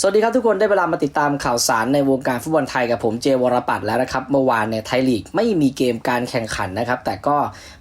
สวัสดีครับทุกคนได้เวลามาติดตามข่าวสารในวงการฟุตบอลไทยกับผมเจวรปัตแล้วนะครับ เมื่อวานเนี่ยไทยลีกไม่มีเกมการแข่งขันนะครับ แต่ก็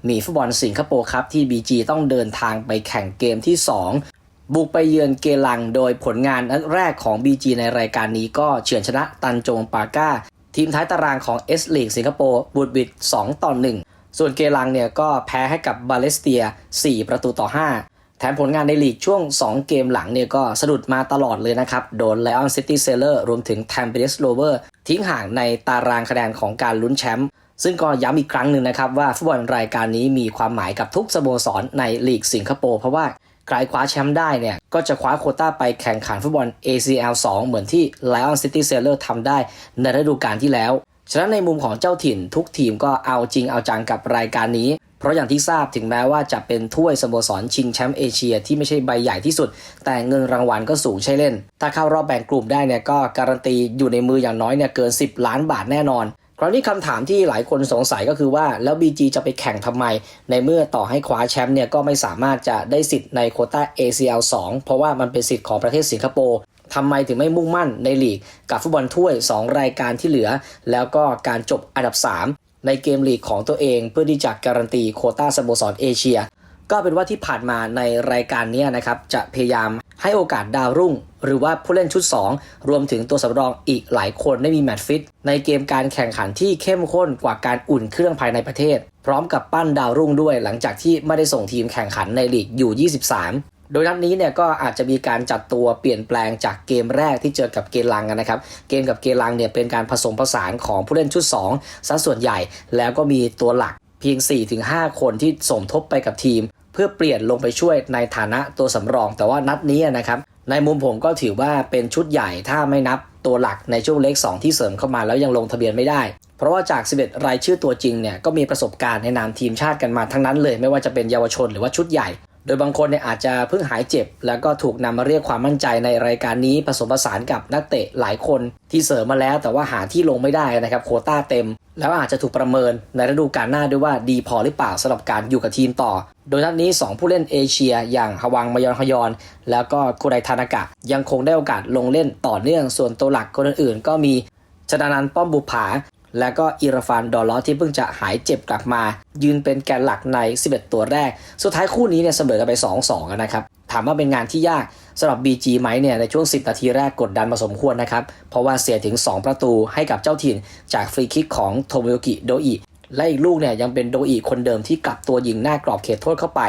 มีฟุตบอลสิงคโปร์ครับ ที่ BG ต้องเดินทางไปแข่งเกมที่ 2บุกไปเยือนเกลังโดยผลงานนัดแรกของ BG ในรายการนี้ก็เฉือนชนะตันโจงปาก้า ทีมท้ายตารางของ S League สิงคโปร์บูดบิด 2 ต่อ 1 ส่วนเกลังเนี่ยก็แพ้ให้กับบาเลสเตีย 4 ประตูต่อ 5 แถมผลงานในลีกช่วง 2 เกมหลังเนี่ยก็สะดุดมาตลอดเลยนะครับ โดน Lion City Sailor รวมถึง t a m p e r e s Rover ทิ้งห่างในตารางคะแนนของการลุ้นแชมป์ซึ่งก็ย้ำอีกครั้งหนึ่งนะครับ ว่าฟุตบอลรายการนี้มีความหมายกับทุกสโมสรในลีกสิงคโปร์เพราะว่าใครคว้าแชมป์ได้เนี่ย ก็จะคว้าโคต้าไปแข่งขันฟุตบอล ACL 2 เหมือนที่ Lion City Sailor ทำได้ในฤดูกาลที่แล้ว ฉะนั้นในมุมของเจ้าถิ่นทุกทีมก็เอาจริงเอาจังกับรายการนี้ เพราะอย่างที่ทราบถึงแม้ว่าจะเป็นถ้วยสโมสรชิงแชมป์เอเชียที่ไม่ใช่ใบใหญ่ที่สุด แต่เงินรางวัลก็สูงใช่เล่น ถ้าเข้ารอบแบ่งกลุ่มได้เนี่ยก็การันตีอยู่ในมืออย่างน้อยเนี่ยเกิน 10 ล้านบาทแน่นอนคราวนี้คำถามที่หลายคนสงสัยก็คือว่าแล้ว BG จะไปแข่งทำไม ในเมื่อต่อให้คว้าแชมป์เนี่ยก็ไม่สามารถจะได้สิทธิ์ในโคต้า ACL 2 เพราะว่ามันเป็นสิทธิ์ของประเทศสิงคโปร์ทำไมถึงไม่มุ่งมั่นในลีก กับฟุตบอลถ้วย 2 รายการที่เหลือ แล้วก็การจบอันดับ 3 ในเกมลีกของตัวเอง เพื่อที่จะการันตีโคต้าสโมสรเอเชีย ก็เป็นว่าที่ผ่านมาในรายการนี้นะครับจะพยายามให้โอกาสดาวรุ่ง หรือว่าผู้เล่นชุด 2 รวมถึงตัวสำรองอีกหลายคนได้มีแมตช์ฟิต ในเกมการแข่งขันที่เข้มข้นกว่าการอุ่นเครื่องภายในประเทศ พร้อมกับปั้นดาวรุ่งด้วยหลังจากที่ไม่ได้ส่งทีมแข่งขันในลีกอยู่ 23 โดยนัดนี้เนี่ยก็อาจจะมีการจัดตัวเปลี่ยนแปลงจากเกมแรกที่เจอกับเกลังนะครับ เกมกับเกลังเนี่ยเป็นการผสมผสานของผู้เล่นชุด2ซะส่วนใหญ่ แล้วก็มีตัวหลักเพียง 4-5 คนที่สมทบไปกับทีม เพื่อเปลี่ยนลงไปช่วยในฐานะตัวสำรอง แต่ว่านัดนี้นะครับในมุมผมก็ถือว่าเป็นชุดใหญ่ถ้าไม่นับตัวหลักในช่วงเล็ก 2 ที่เสริมเข้ามาแล้วยังลงทะเบียนไม่ได้ เพราะว่าจาก 11 รายชื่อตัวจริงเนี่ยก็มีประสบการณ์ในนามทีมชาติกันมาทั้งนั้นเลย ไม่ว่าจะเป็นเยาวชนหรือว่าชุดใหญ่ โดยบางคนเนี่ยอาจจะเพิ่งหายเจ็บ แล้วก็ถูกนำมาเรียกความมั่นใจในรายการนี้ผสมผสานกับนักเตะหลายคนที่เสริมมาแล้ว แต่ว่าหาที่ลงไม่ได้นะครับโคต้าเต็ม แล้วอาจจะถูกประเมินในฤดูกาลหน้าด้วยว่าดีพอหรือเปล่าสำหรับการอยู่กับทีมต่อ โดยนัดนี้ 2 ผู้เล่นเอเชีย อย่างฮวังมยอนฮยอน แล้วก็คุไรทานากะ ยังคงได้โอกาสลงเล่นต่อเนื่องส่วนตัวหลักคนอื่นๆ ก็มีชนานันป้อมบุภา และก็อิราฟานดอลลอที่เพิ่งจะหายเจ็บกลับมา ยืนเป็นแกนหลักใน 11 ตัวแรก สุดท้ายคู่นี้เนี่ยเสมอกันไป 2-2นะครับ ถามว่าเป็นงานที่ยากสำหรับ BG ไหมเนี่ยในช่วง 10 นาทีแรกกดดันมาสมควรนะครับ เพราะว่าเสียถึง 2 ประตูให้กับเจ้าถิ่นจากฟรีคิกของโทโมโยกิโดอิและอีกลูกเนี่ยยังเป็นโดอิคนเดิมที่กลับตัวยิงหน้ากรอบเขตโทษเข้าไป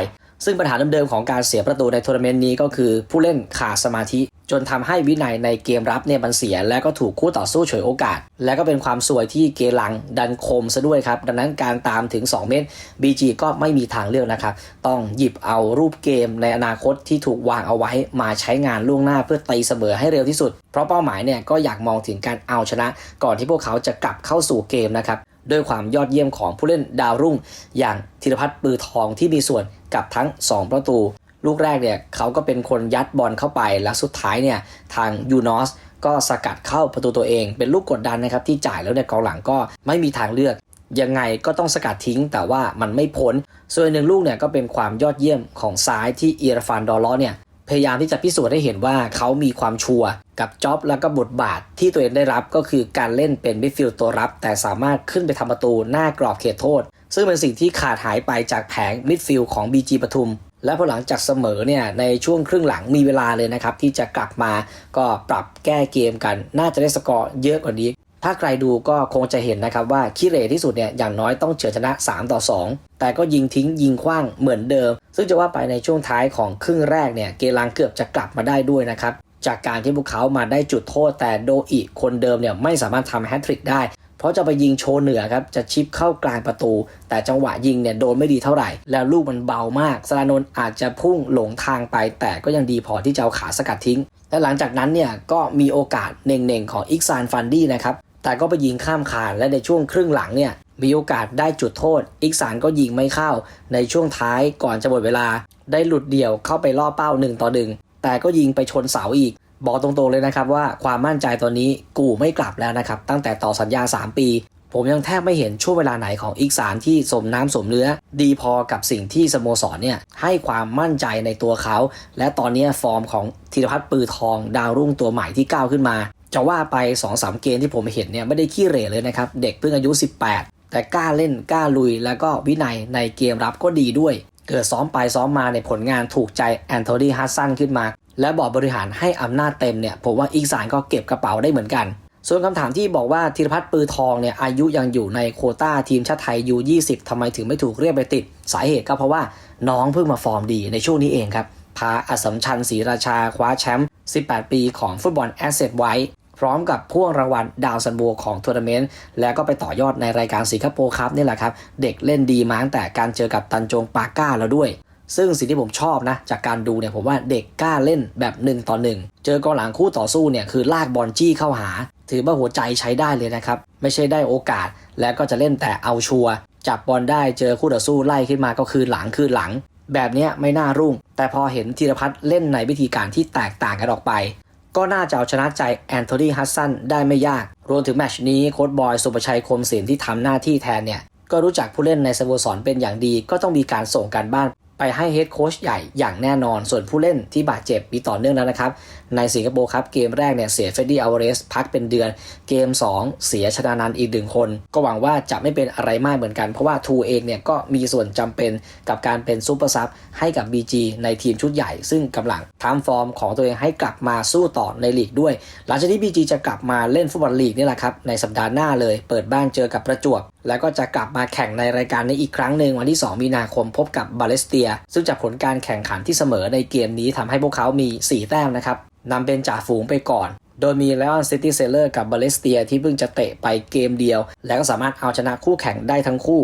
ซึ่งปัญหาเดิมๆของการเสียประตูในทัวร์นาเมนต์นี้ก็คือผู้เล่นขาดสมาธิ จนทำให้วินัยในเกมรับเนี่ยมันเสีย และก็ถูกคู่ต่อสู้ฉวยโอกาส และก็เป็นความสวยที่เกลังดันคมซะด้วยครับ ดังนั้นการตามถึง 2 เมตร BG ก็ไม่มีทางเลือกนะครับ ต้องหยิบเอารูปเกมในอนาคตที่ถูกวางเอาไว้มาใช้งานล่วงหน้าเพื่อตีเสมอให้เร็วที่สุด เพราะเป้าหมายเนี่ยก็อยากมองถึงการเอาชนะ ก่อนที่พวกเขาจะกลับเข้าสู่เกมนะครับด้วยความยอดเยี่ยมของผู้เล่นดาวรุ่ง อย่างธีรพัฒน์ปือทองที่มีส่วนกับทั้ง 2 ประตู ลูกแรกเนี่ยเขาก็เป็นคนยัดบอลเข้าไปและสุดท้ายเนี่ยทางยูนอสก็สกัดเข้าประตูตัวเอง เป็นลูกกดดันนะครับที่จ่ายแล้วเนี่ยกองหลังก็ไม่มีทางเลือก ยังไงก็ต้องสกัดทิ้ง แต่ว่ามันไม่พ้น ส่วนหนึ่งลูกเนี่ยก็เป็นความยอดเยี่ยมของซ้ายที่อีรฟานดอลล้อเนี่ยพยายามที่จะพิสูจน์ให้เห็นว่าเขามีความชัวร์กับจ็อบแล้วก็บทบาทที่ตัวเองได้รับก็คือการเล่นเป็นมิดฟิลด์ตัวรับ แต่สามารถขึ้นไปทำประตูหน้ากรอบเขตโทษ ซึ่งเป็นสิ่งที่ขาดหายไปจากแผงมิดฟิลด์ของ BG ปทุม และพอหลังจากเสมอเนี่ยในช่วงครึ่งหลังมีเวลาเลยนะครับ ที่จะกลับมาก็ปรับแก้เกมกัน น่าจะได้สกอร์เยอะกว่านี้ ถ้าใครดูก็คงจะเห็นนะครับว่าขี้เหร่ที่สุดเนี่ยอย่างน้อยต้องเฉือนชนะ 3 ต่อ 2 แต่ก็ยิงทิ้งยิงคว้างเหมือนเดิม ซึ่งจะว่าไปในช่วงท้ายของครึ่งแรกเนี่ยเกลังเกือบจะกลับมาได้ด้วยนะครับจากการที่พวกเขามาได้จุดโทษแต่โดอิคนเดิมเนี่ยไม่สามารถทำแฮตทริกได้ เพราะจะไปยิงโชว์เหนือครับ จะชิปเข้ากลางประตู แต่จังหวะยิงเนี่ยโดนไม่ดีเท่าไหร่ แล้วลูกมันเบามากสรานนท์อาจจะพุ่งหลงทางไป แต่ก็ยังดีพอที่จะเอาขาสกัดทิ้ง และหลังจากนั้นเนี่ยก็มีโอกาสเน่งๆของอิกซานฟันดี้นะครับ แต่ก็ไปยิงข้ามคานและในช่วงครึ่งหลังเนี่ยมีโอกาสได้จุดโทษอิกซานก็ยิงไม่เข้า ในช่วงท้ายก่อนจะหมดเวลา ได้หลุดเดี่ยวเข้าไปล่อเป้า1ต่อ1แต่ก็ยิงไปชนเสาอีก บอกตรงๆเลยนะครับว่าความมั่นใจตอนนี้กูไม่กลับแล้วนะครับ ตั้งแต่ต่อสัญญา 3 ปี ผมยังแทบไม่เห็นช่วงเวลาไหนของอีกสารที่สมน้ำสมเนื้อ ดีพอกับสิ่งที่สโมสรเนี่ยให้ความมั่นใจในตัวเขา และตอนนี้ฟอร์มของธีรพัฒน์ปือทองดาวรุ่งตัวใหม่ที่ก้าวขึ้นมา จะว่าไป2อสเกมที่ผมเห็นเนี่ยไม่ได้ขี้เหร่เลยนะครับเด็กเพิ่งอายุ 18 แต่กล้าเล่นกล้าลุย แล้วก็วินัยในเกมรับก็ดีด้วยเกิดซ้อมไปซ้อมมาในผลงานถูกใจแอนโทนีฮัสซันขึ้นมา และบอร์ดบริหารให้อำนาจเต็มเนี่ยผมว่าอีกสารก็เก็บกระเป๋าได้เหมือนกัน ส่วนคำถามที่บอกว่าธีรพัฒน์ปือทองเนี่ยอายุยังอยู่ในโคต้าทีมชาติไทยยู20ทำไมถึงไม่ถูกเรียกไปติด สาเหตุก็เพราะว่าน้องเพิ่งมาฟอร์มดีในช่วงนี้เองครับพาอสมชัญศรีราชาคว้าแชมป์ 18 ปีของฟุตบอลแอสเซทไว้พร้อมกับพ่วงรางวัลดาวซันโบของทัวร์นาเมนต์ แล้วก็ไปต่อยอดในรายการสิงคโปร์ครับนี่แหละครับ เด็กเล่นดีมาตั้งแต่การเจอกับตันจงปาก้าแล้วด้วย ซึ่งสิ่งที่ผมชอบนะ จากการดูเนี่ยผมว่าเด็กกล้าเล่นแบบหนึ่งต่อหนึ่งเจอกองหลังคู่ต่อสู้เนี่ยคือลากบอลจี้เข้าหา ถือว่าหัวใจใช้ได้เลยนะครับ ไม่ใช่ได้โอกาส แล้วก็จะเล่นแต่เอาชัวร์จับบอลได้เจอคู่ต่อสู้ไล่ขึ้นมาก็คือหลังคือหลัง แบบเนี้ยไม่น่ารุ่ง แต่พอเห็นธีรพัฒน์เล่นในวิธีการที่แตกต่างกันออกไป ก็น่าจะเอาชนะใจแอนโทนีฮัสซันได้ไม่ยาก รวมถึงแมชนี้โค้ชบอยสุประชัยคมศิลป์ที่ทำหน้าที่แทนเนี่ยก็รู้จักผู้เล่นในสโมสรเป็นอย่างดี ก็ต้องมีการส่งการบ้าน ไปให้เฮดโค้ชใหญ่อย่างแน่นอน ส่วนผู้เล่นที่บาดเจ็บมีต่อเนื่องแล้วนะครับ ในสิงคโปร์ครับ เกมแรกเนี่ยเสียเฟดดี้อัลเวเรสพักเป็นเดือน เกม 2 เสียชนานันอีกหนึ่งคน ก็หวังว่าจะไม่เป็นอะไรมากเหมือนกัน เพราะว่าทูเองเนี่ยก็มีส่วนจำเป็นกับการเป็นซูเปอร์ซับให้กับ BG ในทีมชุดใหญ่ ซึ่งกำลังทำฟอร์มของตัวเองให้กลับมาสู้ต่อในลีกด้วย หลังจากที่ BG จะกลับมาเล่นฟุตบอลลีกนี่แหละครับในสัปดาห์หน้าเลย เปิดบ้านเจอกับประจวบ แล้วก็จะกลับมาแข่งในรายการนี้อีกครั้งหนึ่งวันที่ 2 มีนาคมพบกับบาเลสเตีย ซึ่งจากผลการแข่งขันที่เสมอในเกมนี้ทำให้พวกเขามี 4 แต้มนะครับนำเป็นจ่าฝูงไปก่อน โดยมีเลออนซิตี้เซเลอร์กับบาเลสเตียที่เพิ่งจะเตะไปเกมเดียว แล้วก็สามารถเอาชนะคู่แข่งได้ทั้งคู่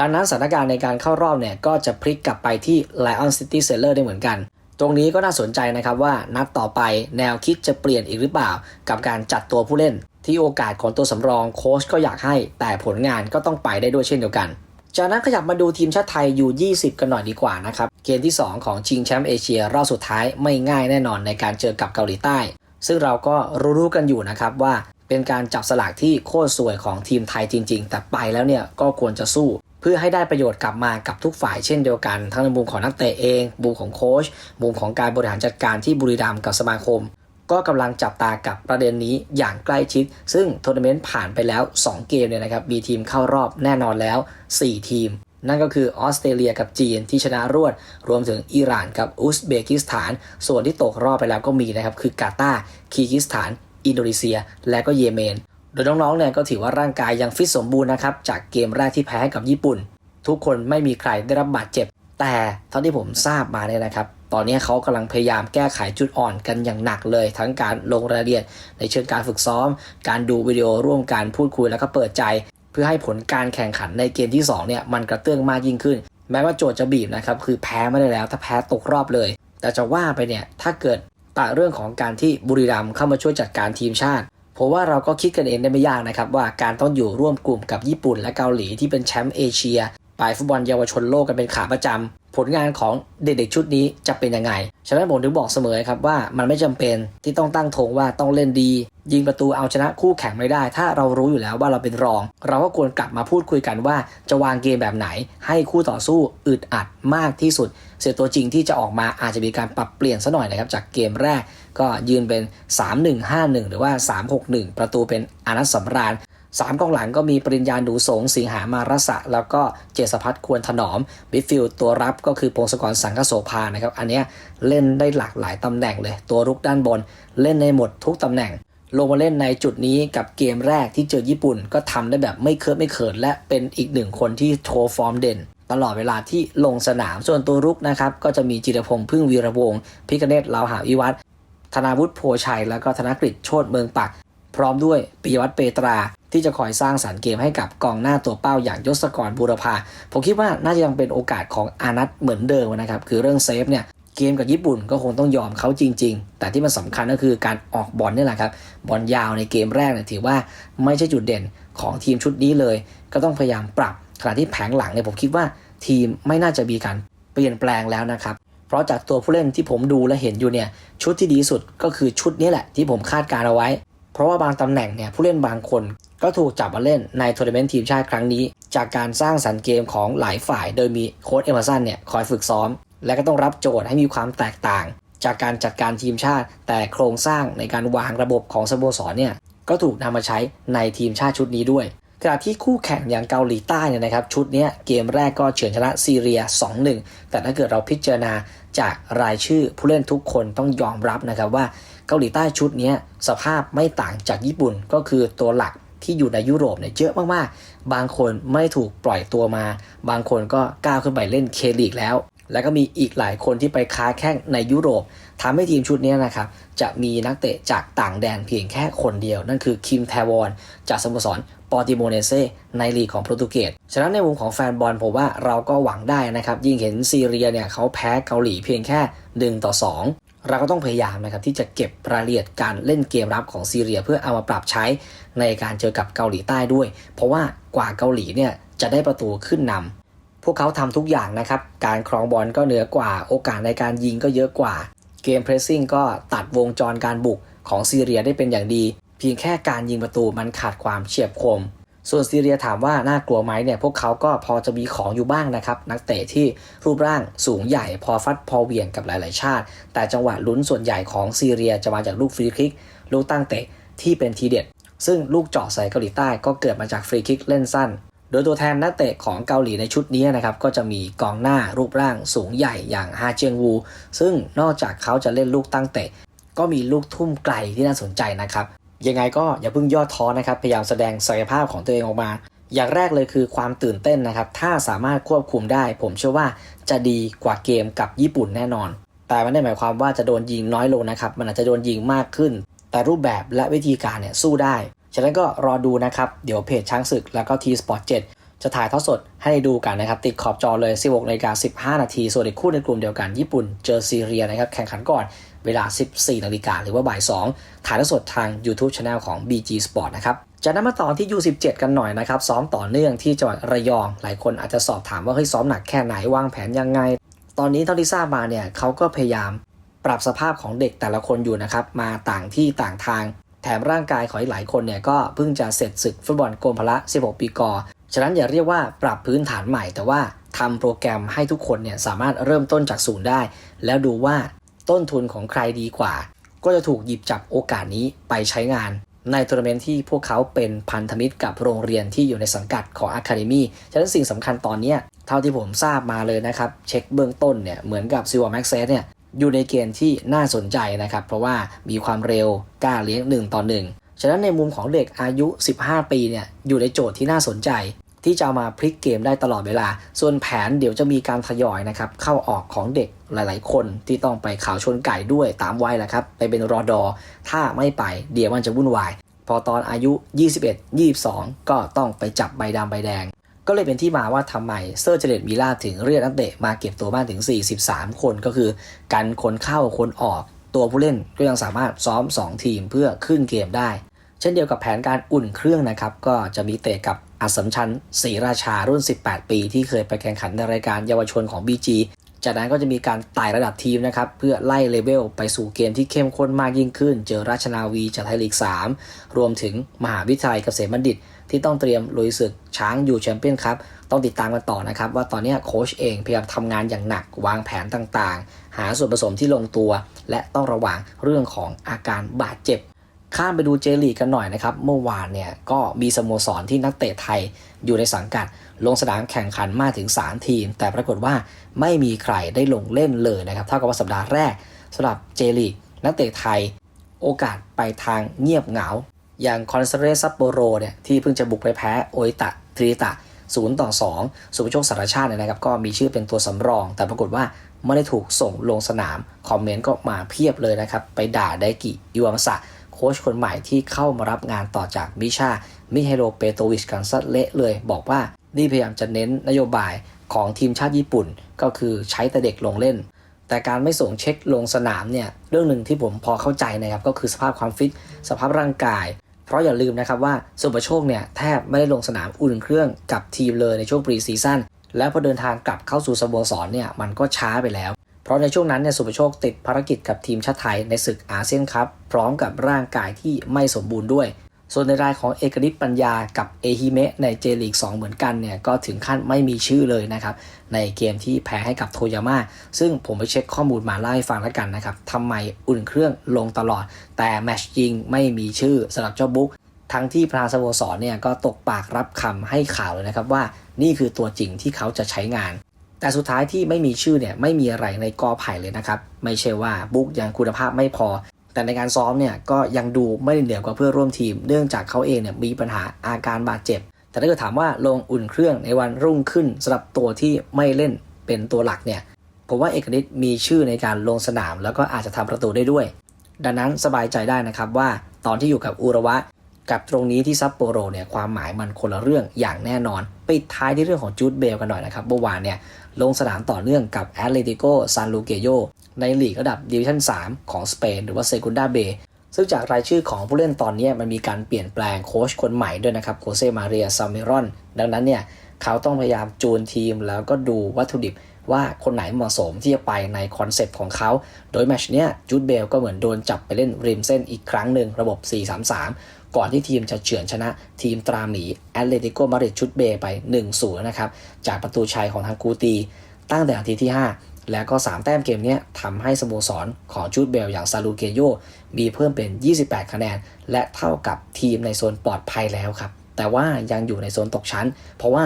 ดังนั้นสถานการณ์ในการเข้ารอบเนี่ยก็จะพลิกกลับไปที่ Lion City Seller ได้เหมือนกันตรงนี้ก็น่าสนใจนะครับว่านัดต่อไปแนวคิดจะเปลี่ยนอีกหรือเปล่า กับการจัดตัวผู้เล่น ที่โอกาสของตัวสำรองโค้ชก็อยากให้ แต่ผลงานก็ต้องไปได้ด้วยเช่นเดียวกัน จากนั้นขยับมาดูทีมชาติไทยอยู่20 กันหน่อยดีกว่านะครับเกมที่ 2 ของชิงแชมป์เอเชียรอบสุดท้ายไม่ง่ายแน่นอนในการเจอกับเกาหลีใต้ ซึ่งเราก็รู้ๆกันอยู่นะครับว่าเป็นการจับสลากที่โคตรสวยของทีมไทยจริง ๆ แต่ไปแล้วเนี่ยก็ควรจะสู้ เพื่อให้ได้ประโยชน์กลับมากับทุกฝ่ายเช่นเดียวกัน ทั้งในมุมของนักเตะเองมุมของโค้ชมุมของการบริหารจัดการที่บุรีรัมย์กับสมาคม ก็กำลังจับตากับประเด็นนี้อย่างใกล้ชิด ซึ่งทัวร์นาเมนต์ผ่านไปแล้ว 2 เกมเนี่ยนะครับมีทีมเข้ารอบแน่นอนแล้ว 4 ทีม นั่นก็คือออสเตรเลียกับจีนที่ชนะรวด รวมถึงอิหร่านกับอุซเบกิสถาน ส่วนที่ตกรอบไปแล้วก็มีนะครับคือกาตาร์คีร์กิสถาน อินโดนีเซีย และก็เยเมน โดยน้องๆเนี่ยก็ถือว่าร่างกายยังฟิตสมบูรณ์นะครับจากเกมแรกที่แพ้ให้กับญี่ปุ่น ทุกคนไม่มีใครได้รับบาดเจ็บ แต่เท่าที่ผมทราบมาเนี่ยนะครับตอนนี้เขากำลังพยายามแก้ไขจุดอ่อนกันอย่างหนักเลย ทั้งการลงรายละเอียดในเชิงการฝึกซ้อม การดูวิดีโอร่วมกันพูดคุยแล้วก็เปิดใจ เพื่อให้ผลการแข่งขันในเกมที่2เนี่ยมันกระเตื้องมากยิ่งขึ้น แม้ว่าโจทย์จะบีบนะครับคือแพ้ไม่ได้แล้ว ถ้าแพ้ตกรอบเลย แต่จะว่าไปเนี่ยถ้าเกิดตัดเรื่องของการที่บุรีรัมย์เข้ามาช่วยจัดการทีมชาติผมว่าเราก็คิดกันเองได้ไม่ยากนะครับว่าการต้องอยู่ร่วมกลุ่มกับญี่ปุ่นและเกาหลีที่เป็นแชมป์เอเชีย ไปฟุตบอลเยาวชนโลกกันเป็นขาประจำผลงานของเด็กๆชุดนี้จะเป็นยังไง ฉะนั้นผมถึงบอกเสมอครับว่ามันไม่จำเป็นที่ต้องตั้งธงว่าต้องเล่นดี ยิงประตูเอาชนะคู่แข่งไม่ได้ ถ้าเรารู้อยู่แล้วว่าเราเป็นรอง เราก็ควรกลับมาพูดคุยกันว่าจะวางเกมแบบไหน ให้คู่ต่อสู้อึดอัดมากที่สุด เสียตัวจริงที่จะออกมาอาจจะมีการปรับเปลี่ยนซะหน่อยนะครับจากเกมแรกก็ยืนเป็น 3-1-5-1 หรือว่า 3-6-1 ประตูเป็นอานัทสำราญ สามกองหลังก็มีปริญญาหนูสง สิงหามารสะ แล้วก็เจษพัฒน์ควรถนอมบิฟิลด์ตัวรับก็คือพงศกรสังคโสภานะครับ อันเนี้ยเล่นได้หลากหลายตำแหน่งเลย ตัวรุกด้านบน เล่นในหมดทุกตำแหน่ง ลงมาเล่นในจุดนี้กับเกมแรกที่เจอญี่ปุ่น ก็ทำได้แบบไม่เคิร์ฟไม่เขิน และเป็นอีกหนึ่งคนที่โชว์ฟอร์มเด่นตลอดเวลาที่ลงสนาม ส่วนตัวรุกนะครับ ก็จะมีจิรพงษ์พึ่งวีระวงศ์พิกเนตลาวหาวิวัฒน์ธนาวุฒิโพชัย แล้วก็ธนกฤษโชติเมืองปัก พร้อมด้วยปิยวัฒน์เปตรา ที่จะคอยสร้างสรรค์เกมให้กับกองหน้าตัวเป้าอย่างยศกรบูรพาผมคิดว่าน่าจะยังเป็นโอกาสของอานัทเหมือนเดิมนะครับ คือเรื่องเซฟเนี่ยเกมกับญี่ปุ่นก็คงต้องยอมเขาจริง ๆ แต่ที่มันสำคัญก็คือการออกบอลนี่แหละครับ บอลยาวในเกมแรกเนี่ยถือว่าไม่ใช่จุดเด่นของทีมชุดนี้เลย ก็ต้องพยายามปรับ ขณะที่แผงหลังเนี่ยผมคิดว่าทีมไม่น่าจะมีการเปลี่ยนแปลงแล้วนะครับ เพราะจากตัวผู้เล่นที่ผมดูและเห็นอยู่เนี่ยชุดที่ดีสุดก็คือชุดนี้แหละที่ผมคาดการเอาไว้ เพราะว่าบางตำแหน่งเนี่ยผู้เล่นบางคนก็ถูกจับมาเล่นในทัวร์นาเมนต์ทีมชาติครั้งนี้ จากการสร้างสรรค์เกมของหลายฝ่าย โดยมีโค้ชเอเมอร์สันเนี่ยคอยฝึกซ้อม และก็ต้องรับโจทย์ให้มีความแตกต่าง จากการจัดการทีมชาติ แต่โครงสร้างในการวางระบบของสโมสรเนี่ยก็ถูกนำมาใช้ในทีมชาติชุดนี้ด้วยขณะที่คู่แข่งอย่างเกาหลีใต้เนี่ยนะครับชุดนี้เกมแรกก็เฉือนชนะซีเรีย 2-1 แต่ถ้าเกิดเราพิจารณาจากรายชื่อผู้เล่นทุกคนต้องยอมรับนะครับว่า เกาหลีใต้ชุดนี้สภาพไม่ต่างจากญี่ปุ่นก็คือตัวหลักที่อยู่ในยุโรปเนี่ยเยอะมากๆ บางคนไม่ถูกปล่อยตัวมา บางคนก็ก้าวขึ้นไปเล่นเคลีกแล้ว แล้วก็มีอีกหลายคนที่ไปค้าแข้งในยุโรปทำให้ทีมชุดนี้นะครับจะมีนักเตะจากต่างแดนเพียงแค่คนเดียว นั่นคือคิมแทวอนจากสโมสรปอร์ติโมเนเซในลีกของโปรตุเกส ฉะนั้นในมุมของแฟนบอลผมว่าเราก็หวังได้นะครับ ยิ่งเห็นซีเรียเนี่ยเขาแพ้เกาหลีเพียงแค่ 1 ต่อ2 เราก็ต้องพยายามนะครับที่จะเก็บรายละเอียดการเล่นเกมรับของซีเรีย เพื่อเอามาปรับใช้ในการเจอกับเกาหลีใต้ด้วย เพราะว่ากว่าเกาหลีเนี่ยจะได้ประตูขึ้นนำพวกเขาทำทุกอย่างนะครับ การครองบอลก็เหนือกว่า โอกาสในการยิงก็เยอะกว่า เกมเพรสซิ่งก็ตัดวงจรการบุกของซีเรียได้เป็นอย่างดี เพียงแค่การยิงประตูมันขาดความเฉียบคม ส่วนซีเรียถามว่าน่ากลัวไหมเนี่ยพวกเขาก็พอจะมีของอยู่บ้างนะครับนักเตะที่รูปร่างสูงใหญ่พอฟัดพอเหวี่ยงกับหลาย ๆ ชาติ แต่จังหวะลุ้นส่วนใหญ่ของซีเรียจะมาจากลูกฟรีคิก ลูกตั้งเตะที่เป็นทีเด็ด ซึ่งลูกเจาะใส่เกาหลีใต้ก็เกิดมาจากฟรีคิกเล่นสั้น โดยตัวแทนนักเตะของเกาหลีในชุดนี้นะครับก็จะมีกองหน้ารูปร่างสูงใหญ่อย่างฮาเจียงวู ซึ่งนอกจากเขาจะเล่นลูกตั้งเตะก็มีลูกทุ่มไกลที่น่าสนใจนะครับ ยังไงก็อย่าเพิ่งย่อท้อนะครับ พยายามแสดงศักยภาพของตัวเองออกมา อย่างแรกเลยคือความตื่นเต้นนะครับ ถ้าสามารถควบคุมได้ ผมเชื่อว่าจะดีกว่าเกมกับญี่ปุ่นแน่นอน แต่ไม่ได้หมายความว่าจะโดนยิงน้อยลงนะครับ มันอาจจะโดนยิงมากขึ้น แต่รูปแบบและวิธีการเนี่ยสู้ได้ ฉะนั้นก็รอดูนะครับ เดี๋ยวเพจช้างศึกแล้วก็ทีสปอร์ต7จะถ่ายทอดสดให้ได้ดูกันนะครับ ติดขอบจอเลย 16นาฬิกา15 นาที ส่วนอีกคู่ในกลุ่มเดียวกันญี่ปุ่น เจอซีเรียนะครับ แข่งขันก่อน เวลา 14นาฬิกาหรือว่าบ่าย 2 ถ่ายทอดสดทาง YouTube Channel ของ BG Sport นะครับจากนั้นมาต่อที่ U17 กันหน่อยนะครับ ซ้อมต่อเนื่องที่จังหวัดระยอง หลายคนอาจจะสอบถามว่าเฮ้ยซ้อมหนักแค่ไหนวางแผนยังไง ตอนนี้เท่าที่ทราบมาเนี่ยเขาก็พยายามปรับสภาพของเด็กแต่ละคนอยู่นะครับ มาต่างที่ต่างทาง แถมร่างกายของหลายคนเนี่ยก็เพิ่งจะเสร็จศึกฟุตบอลโกลพละ 16 ปีกอฉะนั้นอย่าเรียกว่าปรับพื้นฐานใหม่ แต่ว่าทำโปรแกรมให้ทุกคนเนี่ยสามารถเริ่มต้นจากศูนย์ได้ แล้วดูว่า ต้นทุนของใครดีกว่า ก็จะถูกหยิบจับโอกาสนี้ไปใช้งาน ในทัวร์นาเมนต์ที่พวกเขาเป็นพันธมิตรกับโรงเรียนที่อยู่ในสังกัดของ Academy ฉะนั้นสิ่งสำคัญตอนนี้เท่าที่ผมทราบมาเลยนะครับ เช็คเบื้องต้นเนี่ยเหมือนกับซิวาแม็กเซสเนี่ยอยู่ในเกณฑ์ที่น่าสนใจนะครับ เพราะว่ามีความเร็วกล้าเลี้ยง1ต่อ1ฉะนั้นในมุมของเด็กอายุ 15 ปีเนี่ยอยู่ในโจทย์ที่น่าสนใจ ที่จะมาพลิกเกมได้ตลอดเวลา ส่วนแผนเดี๋ยวจะมีการทยอยนะครับเข้าออกของเด็กหลาย ๆ คนที่ต้องไปข่าวชนไก่ด้วยตามวัยแหละครับ ไปเป็นรอดอ ถ้าไม่ไปเดี๋ยวมันจะวุ่นวาย พอตอนอายุ 21 22 ก็ต้องไปจับใบดำใบแดง ก็เลยเป็นที่มาว่าทำไมเซอร์เจเนตมิล่าถึงเรียกนักเตะมาเก็บตัวบ้านถึง 43 คนก็คือกันคนเข้าคนออกตัวผู้เล่นก็ยังสามารถซ้อม 2 ทีมเพื่อขึ้นเกมได้ เช่นเดียวกับแผนการอุ่นเครื่องนะครับ ก็จะมีเตะกับอัสมชัญศรีราชารุ่น 18 ปี ที่เคยไปแข่งขันในรายการเยาวชนของ BG จากนั้นก็จะมีการไต่ระดับทีมนะครับ เพื่อไล่เลเวลไปสู่เกมที่เข้มข้นมากยิ่งขึ้น เจอราชนาวีจากไทยลีก 3 รวมถึงมหาวิทยาลัยเกษมบัณฑิต ที่ต้องเตรียมลุยศึกช้างอยู่แชมเปี้ยนครับต้องติดตามกันต่อนะครับ ว่าตอนนี้โค้ชเองพยายามทำงานอย่างหนักวางแผนต่างๆ หาส่วนผสมที่ลงตัว และต้องระวังเรื่องของอาการบาดเจ็บ ข้ามไปดูเจลีกกันหน่อยนะครับ เมื่อวานเนี่ยก็มีสโมสรที่นักเตะไทยอยู่ในสังกัด ลงสนามแข่งขันมากถึง 3 ทีม แต่ปรากฏว่าไม่มีใครได้ลงเล่นเลยนะครับเท่ากับว่าสัปดาห์แรกสำหรับเจลีกนักเตะไทยโอกาสไปทางเงียบเหงา อย่างคอนเซเรซัปโปโรเนี่ยที่เพิ่งจะบุกไปแพ้โออิตะทริตะ0ต่อ2สุภโชคสารชาติเนี่ยนะครับก็มีชื่อเป็นตัวสำรอง แต่ปรากฏว่าไม่ได้ถูกส่งลงสนาม คอมเมนต์ก็มาเพียบเลยนะครับ ไปด่าไดกิยูอามาสะ โค้ชคนใหม่ที่เข้ามารับงานต่อจากมิชา มิเฮโรเปโตวิชกันซัดเละเลย บอกว่านี่พยายามจะเน้นนโยบายของทีมชาติญี่ปุ่น ก็คือใช้แต่เด็กลงเล่น แต่การไม่ส่งเช็คลงสนามเนี่ยเรื่องหนึ่งที่ผมพอเข้าใจนะครับก็คือสภาพความฟิต สภาพร่างกาย เพราะอย่าลืมนะครับว่าสุประโชคเนี่ยแทบไม่ได้ลงสนามอุ่นเครื่องกับทีมเลยในช่วงปรีซีซั่นแล้วพอเดินทางกลับเข้าสู่สโมสรเนี่ยมันก็ช้าไปแล้ว เพราะในช่วงนั้นเนี่ยสุภโชคติดภารกิจกับทีมชาติไทยในศึกอาเซียนคัพพร้อมกับร่างกายที่ไม่สมบูรณ์ด้วย ส่วนในรายของเอกนิตปัญญากับเอฮิเมะในเจลีก 2 เหมือนกันเนี่ยก็ถึงขั้นไม่มีชื่อเลยนะครับ ในเกมที่แพ้ให้กับโทยาม่าซึ่งผมไปเช็คข้อมูลมาเล่าให้ฟังแล้วกันนะครับทำไมอุ่นเครื่องลงตลอด แต่แมชจริงไม่มีชื่อสำหรับเจ้าบุ๊กทั้งที่ปราสโมสรเนี่ยก็ตกปากรับคำให้ข่าวเลยนะครับว่านี่คือตัวจริงที่เขาจะใช้งาน แต่สุดท้ายที่ไม่มีชื่อเนี่ยไม่มีอะไรในกอไผ่เลยนะครับ ไม่ใช่ว่าบุ๊กยังคุณภาพไม่พอ แต่ในการซ้อมเนี่ยก็ยังดูไม่เหนือกว่าเพื่อร่วมทีม เนื่องจากเขาเองเนี่ยมีปัญหาอาการบาดเจ็บ แต่ถ้าเกิดถามว่าลงอุ่นเครื่องในวันรุ่งขึ้นสำหรับตัวที่ไม่เล่นเป็นตัวหลักเนี่ยผมว่าเอกนิตมีชื่อในการลงสนาม แล้วก็อาจจะทำประตูได้ด้วย ดังนั้นสบายใจได้นะครับว่าตอนที่อยู่กับอุระวะ กับตรงนี้ที่ซัปโปโรเนี่ยความหมายมันคนละเรื่องอย่างแน่นอนปิดท้ายที่เรื่องของจูดเบลกันหน่อยนะครับเมื่อวานเนี่ย ลงสนามต่อเนื่องกับแอตเลติโกซานลูเกโยในลีกระดับดิวิชั่น 3 ของสเปน หรือว่าเซกุนดาเบซึ่งจากรายชื่อของผู้เล่นตอนนี้มันมีการเปลี่ยนแปลงโค้ชคนใหม่ด้วยนะครับโคเซมาเรียซาเมรอน ดังนั้นเนี่ยเขาต้องพยายามจูนทีมแล้วก็ดูวัตถุดิบว่าคนไหนเหมาะสมที่จะไปในคอนเซปต์ของเขา โดยแมชเนี้ยจูดเบลก็เหมือนโดนจับไปเล่นริมเส้นอีกครั้งหนึ่งระบบ 4-3-3 ก่อนที่ทีมจะเฉือนชนะทีมตราหมีแอตเลติโกมาริดชุดเบไป1-0นะครับจากประตูชัยของทางกูตีตั้งแต่นาทีที่ 5 แล้วก็ 3 แต้มเกมนี้ทำให้สโมสรของจูดเบลอย่างซาลูเกโยมีเพิ่มเป็น 28 คะแนน และเท่ากับทีมในโซนปลอดภัยแล้วครับ แต่ว่ายังอยู่ในโซนตกชั้น เพราะว่า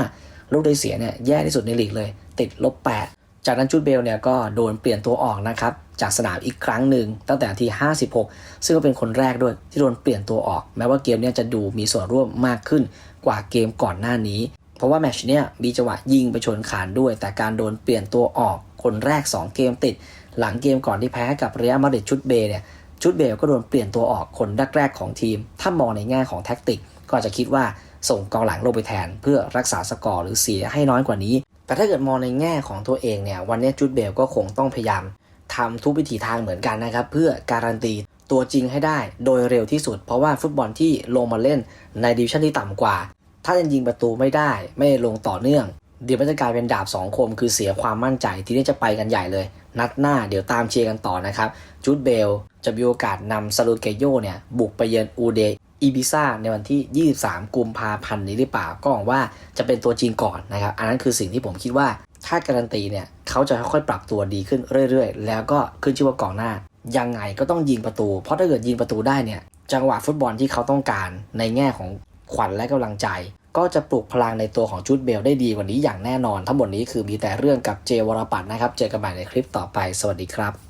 ลูกได้เสียเนี่ยแย่ที่สุดในลีกเลย ติดลบ 8 จากนั้นจูดเบลเนี่ยก็โดนเปลี่ยนตัวออกนะครับ จากสนามอีกครั้งหนึ่งตั้งแต่นาที 56 ซึ่งก็เป็นคนแรกด้วยที่โดนเปลี่ยนตัวออก แม้ว่าเกมนี้จะดูมีส่วนร่วมมากขึ้นกว่าเกมก่อนหน้านี้ เพราะว่าแมชเนี้ยมีจังหวะยิงไปชนคานด้วย แต่การโดนเปลี่ยนตัวออกคนแรก 2 เกมติด หลังเกมก่อนที่แพ้กับเรอัลมาดริดชุดเบเนี่ยชุดเบลก็โดนเปลี่ยนตัวออกคนแรกๆของทีม ถ้ามองในแง่ของแท็กติก ก็จจะคิดว่าส่งกองหลังลงไปแทน เพื่อรักษาสกอร์หรือเสียให้น้อยกว่านี้ แต่ถ้าเกิดมองในแง่ของตัวเองเนี่ย วันนี้จุดเบลก็คงต้องพยายาม ทำทุกวิถีทางเหมือนกันนะครับ เพื่อการันตีตัวจริงให้ได้โดยเร็วที่สุด เพราะว่าฟุตบอลที่ลงมาเล่นในดิวิชั่นที่ต่ำกว่า ถ้ายังยิงประตูไม่ได้ไม่ลงต่อเนื่อง เดี๋ยวมันจะกลายเป็นดาบสองคม คือเสียความมั่นใจที่นี่จะไปกันใหญ่เลย นัดหน้าเดี๋ยวตามเชียร์กันต่อนะครับจุดเบลจะมีโอกาสนำซาลูเกโยเนี่ยบุกไปเยือนอูเดอีบิซ่าในวันที่ 23 กุมภาพันธ์นี้หรือเปล่า ก็หวังว่าจะเป็นตัวจริงก่อนนะครับ อันนั้นคือสิ่งที่ผมคิดว่า ถ้าการันตีเนี่ยเขาจะค่อยๆปรับตัวดีขึ้นเรื่อยๆ แล้วก็ขึ้นชื่อว่ากองหน้า ยังไงก็ต้องยิงประตู เพราะถ้าเกิดยิงประตูได้เนี่ยจังหวะฟุตบอลที่เขาต้องการในแง่ของขวัญและกำลังใจ ก็จะปลุกพลังในตัวของจุดเบลได้ดีกว่านี้อย่างแน่นอน ทั้งหมดนี้คือมีแต่เรื่องกับเจวรปัตน์นะครับ เจอกันใหม่ในคลิปต่อไป สวัสดีครับ